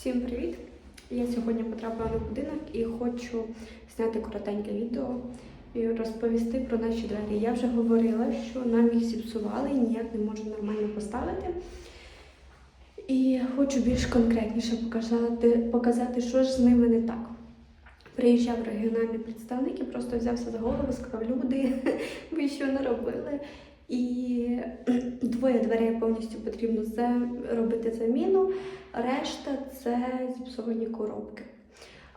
Всім привіт! Я сьогодні потрапила на будинок і хочу зняти коротеньке відео і розповісти про наші двері. Я вже говорила, що нам їх зіпсували і ніяк не можу нормально поставити. І хочу більш конкретніше показати, показати, що ж з ними не так. Приїжджав регіональний представник і просто взявся за голову, сказав, люди, ви що не робили? І двоє дверей повністю потрібно робити заміну, решта це зіпсовані коробки.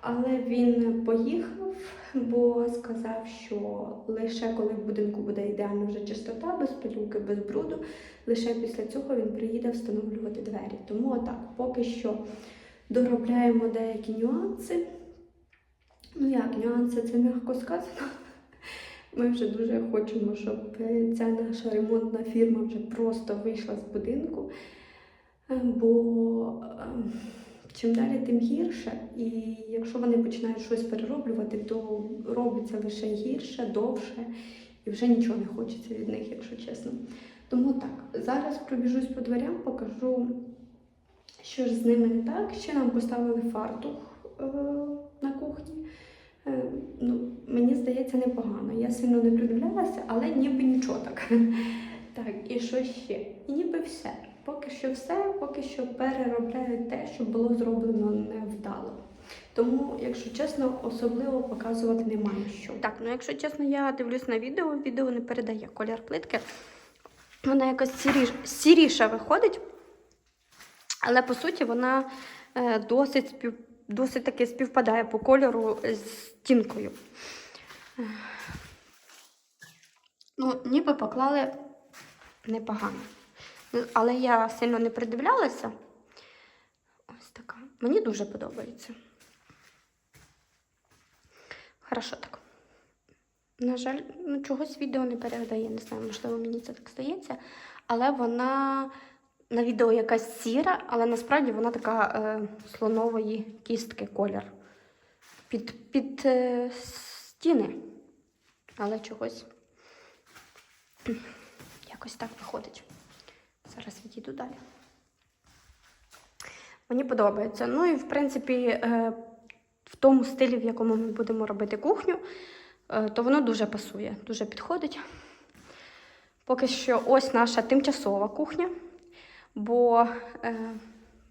Але він поїхав, бо сказав, що лише коли в будинку буде ідеальна вже чистота, без пилюки, без бруду, лише після цього він приїде встановлювати двері. Тому отак, поки що доробляємо деякі нюанси. Ну як, нюанси це м'яко сказано. Ми вже дуже хочемо, щоб ця наша ремонтна фірма вже просто вийшла з будинку. Е, Бо е, чим далі, тим гірше. І якщо вони починають щось перероблювати, то робиться лише гірше, довше, і вже нічого не хочеться від них, якщо чесно. Тому так, зараз пробіжусь по дверям, покажу, що ж з ними не так. Ще нам поставили фартух е, на кухні. Здається, непогано. Я сильно не придивлялася, але ніби нічого так. Так, і що ще? І ніби все. Поки що все, поки що переробляють те, що було зроблено невдало. Тому, якщо чесно, особливо показувати немає що. Так, ну якщо чесно, я дивлюсь на відео, відео не передає колір плитки. Вона якось сіріш, сіріша виходить, але по суті вона е, досить досить таки співпадає по кольору з стінкою. Ну, ніби поклали непогано. Ну, Але я сильно не придивлялася. Ось така. Мені дуже подобається. Хорошо так. На жаль, ну, чогось відео не передає, не знаю, можливо, мені це так здається. Але вона на відео якась сіра, але насправді вона така е, слонової кістки колір. Під, під е, стіни. Але чогось якось так виходить. Зараз відійду далі. Мені подобається. Ну і в принципі, е, в тому стилі, в якому ми будемо робити кухню, е, то воно дуже пасує, дуже підходить. Поки що ось наша тимчасова кухня, бо е,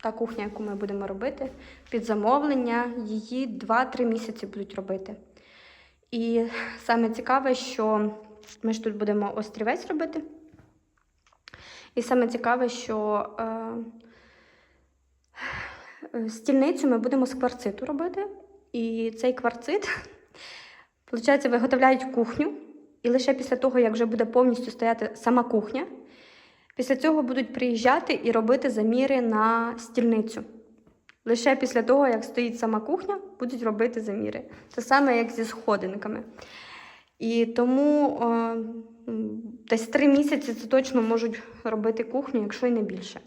та кухня, яку ми будемо робити, під замовлення, її 2-3 місяці будуть робити. І саме цікаве, що ми ж тут будемо острівець робити. І саме цікаве, що е, е, стільницю ми будемо з кварциту робити. І цей кварцит, виходить, виготовляють кухню. І лише після того, як вже буде повністю стояти сама кухня, після цього будуть приїжджати і робити заміри на стільницю. Лише після того, як стоїть сама кухня, будуть робити заміри. Це саме як зі сходинками. І тому е, м, десь три місяці це точно можуть робити кухню, якщо й не більше.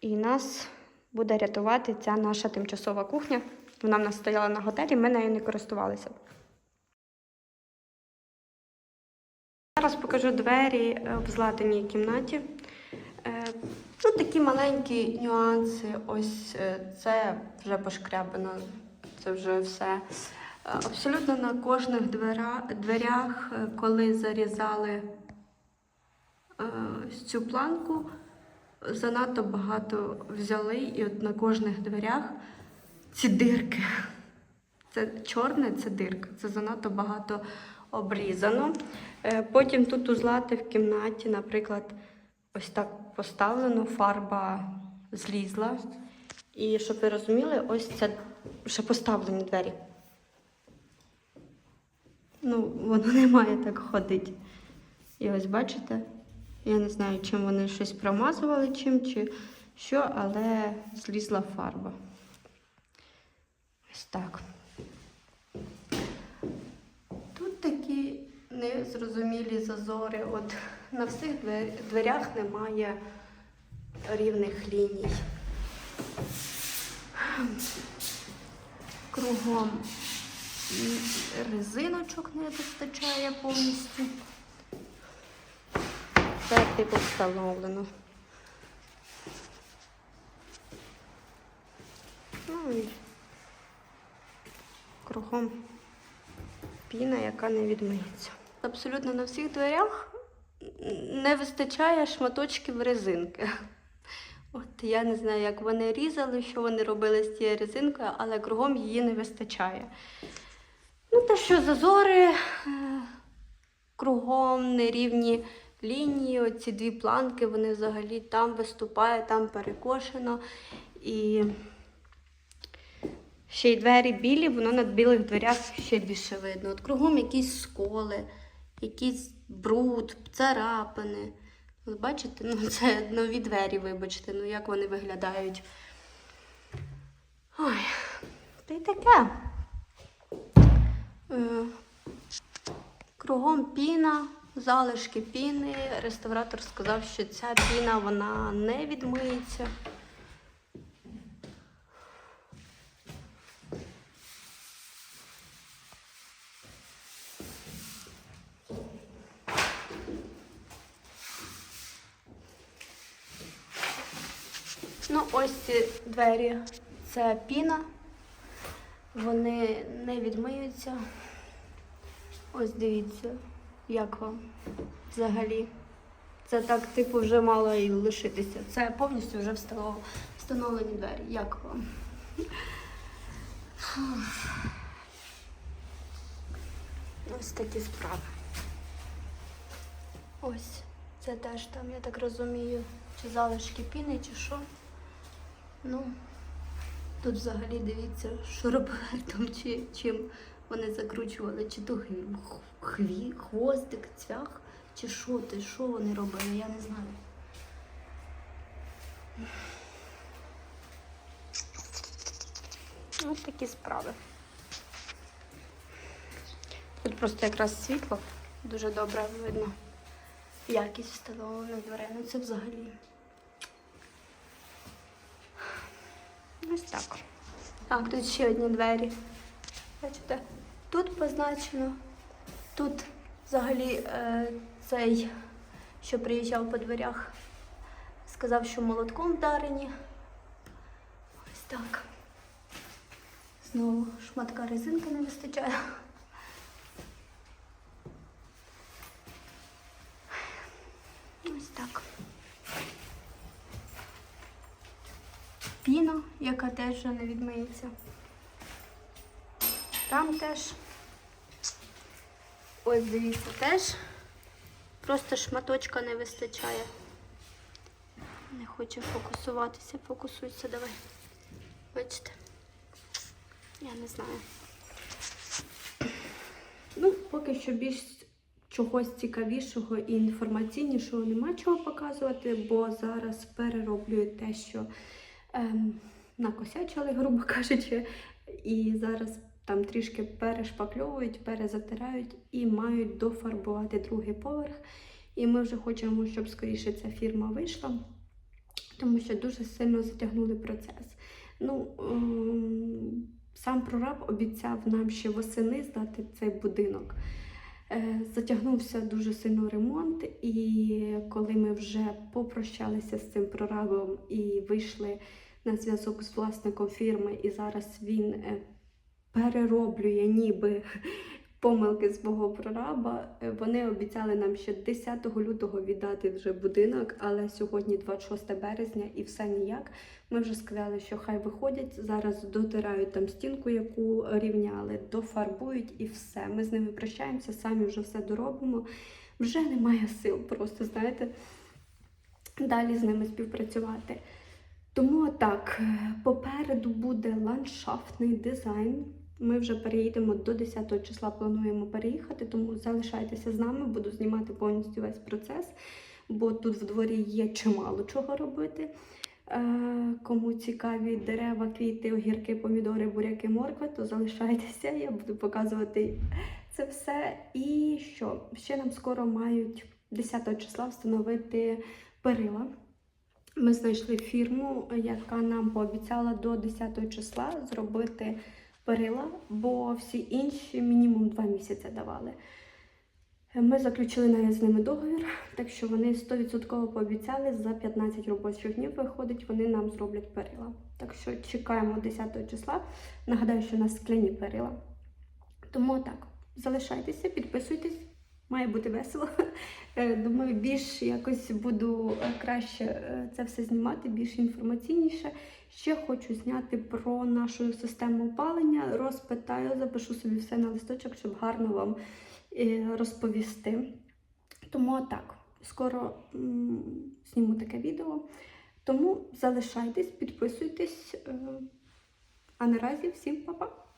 І нас буде рятувати ця наша тимчасова кухня. Вона в нас стояла на готелі, ми нею не користувалися. Зараз покажу двері е, в златаній кімнаті. Ну, такі маленькі нюанси. Ось е, це вже пошкрябано, це вже все. Е, Абсолютно на кожних дверях, е, коли зарізали цю планку, занадто багато взяли, і от на кожних дверях ці дирки. Це чорне, це дирка. Це занадто багато обрізано. Потім тут у злати в кімнаті, наприклад, ось так поставлено, фарба злізла. І щоб ви розуміли, ось це ще поставлені двері. Ну, воно не має так ходити. І ось бачите, я не знаю, чим вони щось промазували, чим чи що, але злізла фарба. Ось так. Тут такі незрозумілі зазори. От на всіх дверях немає рівних ліній. Кругом резиночок не вистачає повністю. Це типу встановлено. Ну і кругом піна, яка не відмиється. Абсолютно на всіх дверях не вистачає шматочків резинки. От я не знаю, як вони різали, що вони робили з цією резинкою, але кругом її не вистачає. Ну, те, що зазори е, кругом нерівні лінії, оці дві планки, вони взагалі там виступає, там перекошено. І ще й двері білі, воно на білих дверях ще більше видно. От кругом якісь сколи, якийсь бруд, царапини. Ви бачите, ну це нові двері, вибачте, ну як вони виглядають. Ой, та й таке. Е, Кругом піна, залишки піни. Реставратор сказав, що ця піна вона не відмиється. Ну, ось ці двері. Це піна. Вони не відмиються. Ось дивіться, як вам взагалі. Це так, типу, вже мало і лишитися. Це повністю вже встановлені двері. Як вам? Ось такі справи. Ось, це теж там, я так розумію, чи залишки піни, чи що. Ну, тут взагалі дивіться, шуруповертом чи чим вони закручували, чи то хві, хвостик, цвях, чи що ти, що вони робили, я не знаю. Ось такі справи. Тут просто якраз світло дуже добре видно. Якість встановлених дверей. Ну це взагалі. Ось так. Так, тут ще одні двері. Бачите, тут позначено. Тут взагалі е, цей, що приїжджав по дверях, сказав, що молотком вдарені. Ось так. Знову шматка резинки не вистачає. Ось так. Піна, яка теж вже не відмиється. Там теж. Ось дивіться, теж. Просто шматочка не вистачає. Не хоче фокусуватися, фокусуйся, давай. Бачите? Я не знаю. Ну, поки що більш чогось цікавішого і інформаційнішого нема чого показувати, бо зараз перероблюють те, що ем, накосячили, грубо кажучи, і зараз там трішки перешпакльовують, перезатирають і мають дофарбувати другий поверх. І ми вже хочемо, щоб скоріше ця фірма вийшла, тому що дуже сильно затягнули процес. Ну, ем, сам прораб обіцяв нам ще восени здати цей будинок. Е, Затягнувся дуже сильно ремонт, і коли ми вже попрощалися з цим прорабом і вийшли на зв'язок з власником фірми, і зараз він е, перероблює ніби помилки свого прораба, е, вони обіцяли нам ще 10 лютого віддати вже будинок, але сьогодні 26 березня і все ніяк. Ми вже сказали, що хай виходять, зараз дотирають там стінку, яку рівняли, дофарбують і все. Ми з ними прощаємося, самі вже все доробимо. Вже немає сил, просто знаєте, далі з ними співпрацювати. Тому так, е, попереду буде ландшафтний дизайн. Ми вже переїдемо до 10 числа, плануємо переїхати, тому залишайтеся з нами, буду знімати повністю весь процес, бо тут в дворі є чимало чого робити. Е, Кому цікаві дерева, квіти, огірки, помідори, буряки, морква, то залишайтеся, я буду показувати це все. І що? Ще нам скоро мають 10 числа встановити перила. Ми знайшли фірму, яка нам пообіцяла до 10 числа зробити перила, бо всі інші мінімум 2 місяці давали. Ми заключили навіть з ними договір, так що вони 100% пообіцяли за 15 робочих днів виходить, вони нам зроблять перила. Так що чекаємо 10 числа. Нагадаю, що у нас скляні перила. Тому так, залишайтеся, підписуйтесь, має бути весело. Е, Думаю, більш якось буду е, краще е, це все знімати, більш інформаційніше. Ще хочу зняти про нашу систему опалення. Розпитаю, запишу собі все на листочок, щоб гарно вам розповісти. Тому так, скоро зніму таке відео. Тому залишайтесь, підписуйтесь. А наразі всім па-па!